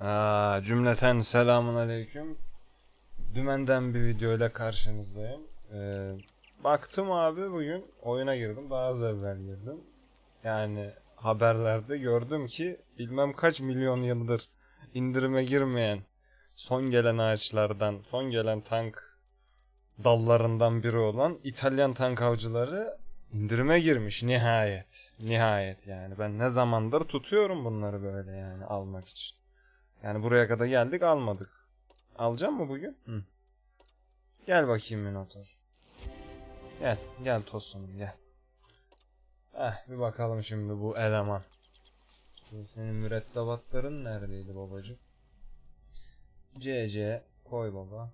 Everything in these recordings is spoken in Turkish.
Aa, cümleten selamun aleyküm. Dümenden bir video ile karşınızdayım. Ee, baktım abi bugün oyuna girdim. Daha az evvel girdim. Yani haberlerde gördüm ki bilmem kaç milyon yıldır indirime girmeyen son gelen ağaçlardan, son gelen tank dallarından biri olan İtalyan tank avcıları indirime girmiş nihayet. Nihayet yani. Ben ne zamandır tutuyorum bunları böyle yani almak için. Yani buraya kadar geldik almadık. Alacağım mı bugün? Hı. Gel bakayım Minotaur. Gel, gel Tosunum gel. Eh bir bakalım şimdi bu eleman. Senin mürettebatların neredeydi babacık? CC koy baba.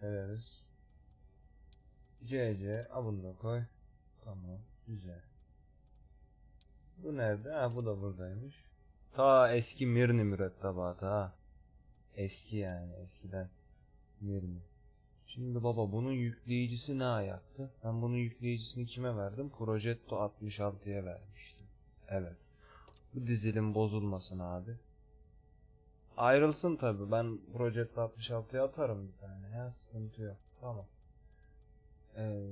Severiz. CC a bunu da koy. Tamam güzel. Bu nerede? Ha bu da buradaymış. Ta eski Mirni mürettebatı ha. Eski yani eskiden Mirni. Şimdi baba bunun yükleyicisi ne ayaktı? Ben bunun yükleyicisini kime verdim? Progetto 66'ya vermiştim. Evet. Bu dizilim bozulmasın abi. Ayrılsın tabi. Ben Progetto 66'ya atarım bir tane ya. Sıkıntı yok. Tamam. Ee,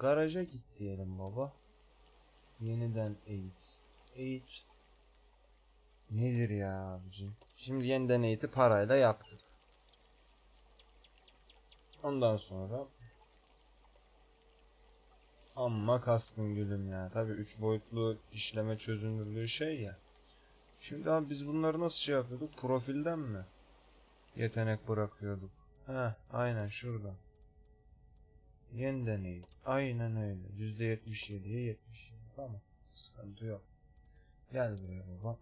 garaja git diyelim baba. Yeniden eğit. Eğit Nedir ya abici? Şimdi yeniden eğiti parayla yaptık. Ondan sonra Amma kastın gülüm ya. Tabi 3 boyutlu işleme çözünürlüğü şey ya. Şimdi abi biz bunları nasıl şey yapıyorduk? Profilden mi? Yetenek bırakıyorduk. Ha, aynen şurada. Yeniden eğit. Aynen öyle. %77'ye 77. Tamam. Sıkıntı yok. Gel buraya baba.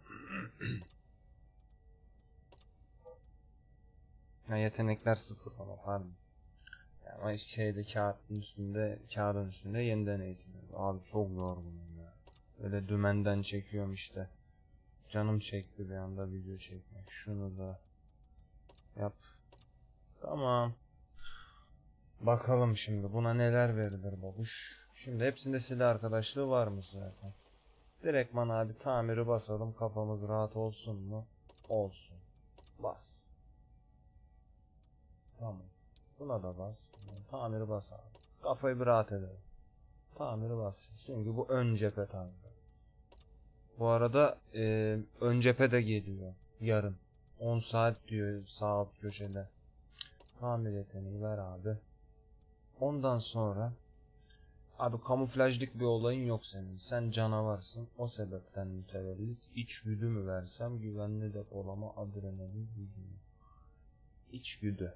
ha, yetenekler sıfır ama pardon. Ya, Ama şeyde kağıdın üstünde, kağıdın üstünde yeniden eğitiliyor. Abi çok yorgunum ya. Öyle dümenden çekiyorum işte. Canım çekti bir anda video çekmek. Şunu da yap. Tamam. Bakalım şimdi buna neler verilir babuş. Şimdi hepsinde silah arkadaşlığı var mı zaten? Direktman abi tamiri basalım kafamız rahat olsun mu? Olsun. Bas. Tamam. Buna da bas. Tamiri bas abi. Kafayı bir rahat edelim. Tamiri bas. Çünkü bu ön cephe tankı. Bu arada e, ön cephe de geliyor. Yarın. 10 saat diyor sağ alt köşede. Tamir yeteneği ver abi. Ondan sonra Abi kamuflajlık bir olayın yok senin. Sen canavarsın. O sebepten mütevellit. İçgüdü mü versem güvenli depolama adrenalin hücumu. İçgüdü.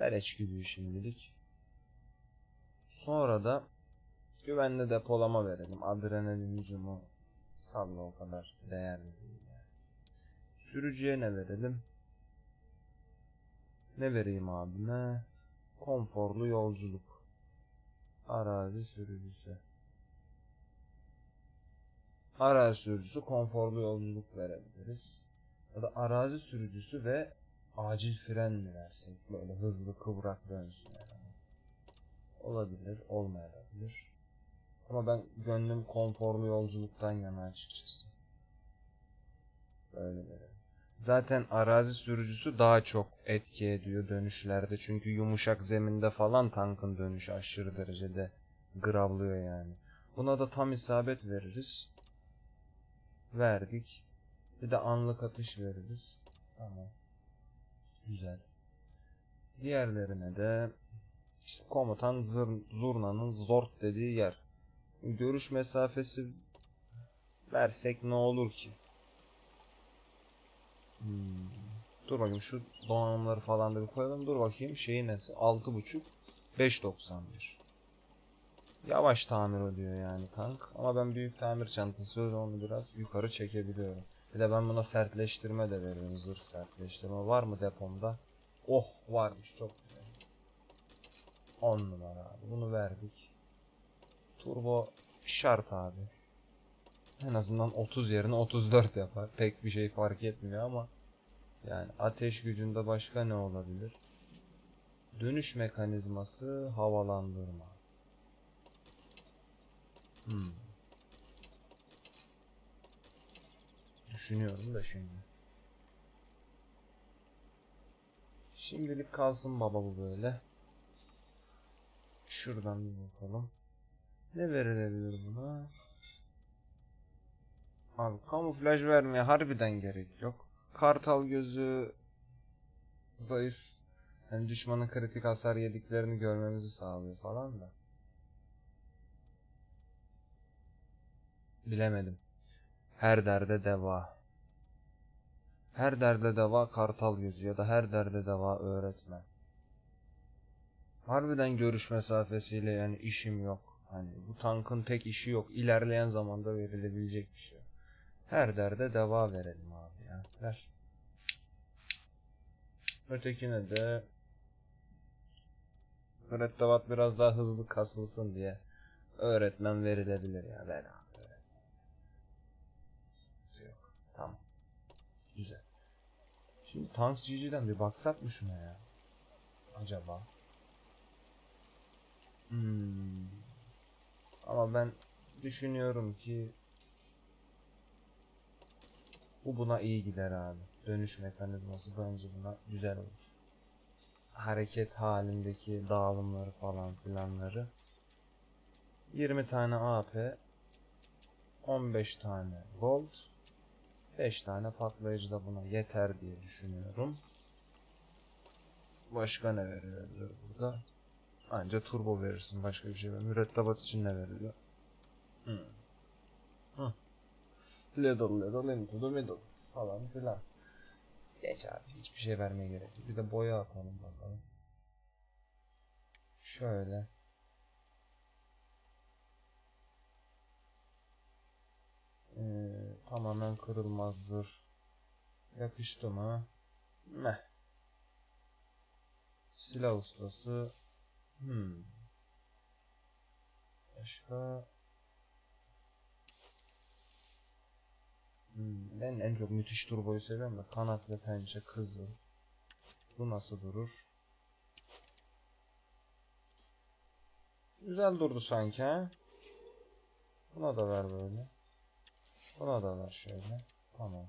Ver içgüdüyü şimdilik. Sonra da güvenli depolama verelim. Adrenalin hücumu salla o kadar değerli değil yani. Sürücüye ne verelim? Ne vereyim abime? Konforlu yolculuk. Arazi sürücüsü. Arazi sürücüsü konforlu yolculuk verebiliriz. Ya da arazi sürücüsü ve acil fren mi versek? Böyle hızlı kıvrak dönsün yani. Olabilir, olmayabilir. Ama ben gönlüm konforlu yolculuktan yana açıkçası. Böyle verelim. Zaten arazi sürücüsü daha çok etki ediyor dönüşlerde. Çünkü yumuşak zeminde falan tankın dönüşü aşırı derecede gravlıyor yani. Buna da tam isabet veririz. Verdik. Bir de anlık atış veririz. Tamam. Güzel. Diğerlerine de işte komutan zır, zurnanın zort dediği yer. Görüş mesafesi versek ne olur ki? Dur bakayım şu donanımları falan da bir koyalım. Dur bakayım şeyi nesi? 6.5 5.91 Yavaş tamir oluyor yani tank. Ama ben büyük tamir çantası öyle onu biraz yukarı çekebiliyorum. Bir de ben buna sertleştirme de veriyorum. Zırh sertleştirme. Var mı depomda? Oh varmış çok güzel. 10 numara abi. Bunu verdik. Turbo şart abi. En azından 30 yerine 34 yapar. Pek bir şey fark etmiyor ama yani ateş gücünde başka ne olabilir? Dönüş mekanizması havalandırma. Hmm. Düşünüyorum da şimdi. Şimdilik kalsın baba bu böyle. Şuradan bir bakalım. Ne verilebilir buna? Abi kamuflaj vermeye harbiden gerek yok. Kartal gözü zayıf. Yani düşmanın kritik hasar yediklerini görmemizi sağlıyor falan da. Bilemedim. Her derde deva. Her derde deva kartal gözü ya da her derde deva öğretmen. Harbiden görüş mesafesiyle yani işim yok. Hani bu tankın tek işi yok. İlerleyen zamanda verilebilecek bir şey. Her derde deva verelim abi ya. Ver. Ötekine de mürettebat biraz daha hızlı kasılsın diye öğretmen verilebilir ya. Ver abi öğretmen. Yok. Tamam. Güzel. Şimdi Tanks GG'den bir baksak mı şuna ya? Acaba? Hmm. Ama ben düşünüyorum ki bu buna iyi gider abi. Dönüş mekanizması bence buna güzel olur. Hareket halindeki dağılımları falan filanları. 20 tane AP 15 tane gold 5 tane patlayıcı da buna yeter diye düşünüyorum. Başka ne verilir burada? Anca turbo verirsin başka bir şey. Mürettebat için ne veriliyor? Hmm. Hı. Little little into the middle falan filan. Geç abi hiçbir şey vermeye gerek yok. Bir de boya atalım bakalım. Şöyle. Ee, tamamen kırılmaz zırh. Yakıştı mı? Meh. Silah ustası. Hmm. Başka. Hmm, ben en çok müthiş turboyu seviyorum da kanat ve pençe kızıl. Bu nasıl durur? Güzel durdu sanki ha. Buna da ver böyle. Buna da ver şöyle. Tamam.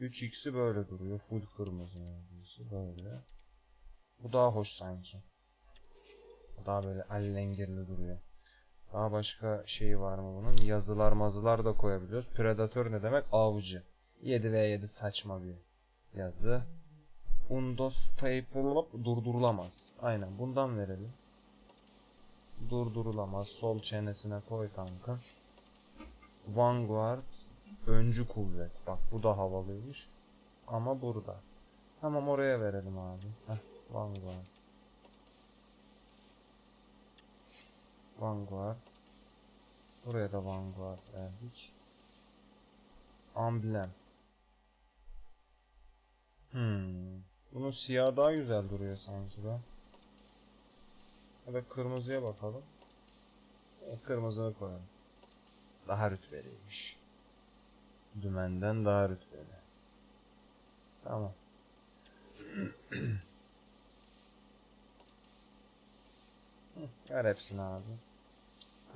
3x'i böyle duruyor. Full kırmızı neredeyse böyle. Bu daha hoş sanki. Bu daha böyle allengirli duruyor. Daha başka şey var mı bunun? Yazılar mazılar da koyabiliyoruz. Predator ne demek? Avcı. 7v7 saçma bir yazı. Undostaple durdurulamaz. Aynen bundan verelim. Durdurulamaz. Sol çenesine koy kanka. Vanguard öncü kuvvet. Bak bu da havalıymış. Ama burada. Tamam oraya verelim abi. Heh, Vanguard. Vanguard. Buraya da Vanguard verdik. Amblem. Hmm. Bunun siyah daha güzel duruyor sanki be. Ya da kırmızıya bakalım. E, kırmızını koyalım. Daha rütbeliymiş. Dümenden daha rütbeli. Tamam. Ver hepsini abi.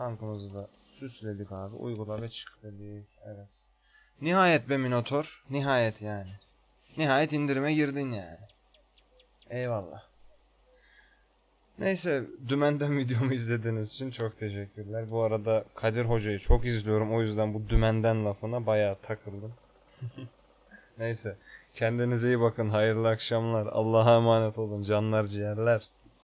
Tankımızı da süsledik abi. Uygula ve çık dedik. Evet. Nihayet be Minotor. Nihayet yani. Nihayet indirime girdin yani. Eyvallah. Neyse dümenden videomu izlediğiniz için çok teşekkürler. Bu arada Kadir Hoca'yı çok izliyorum. O yüzden bu dümenden lafına bayağı takıldım. Neyse kendinize iyi bakın. Hayırlı akşamlar. Allah'a emanet olun canlar ciğerler.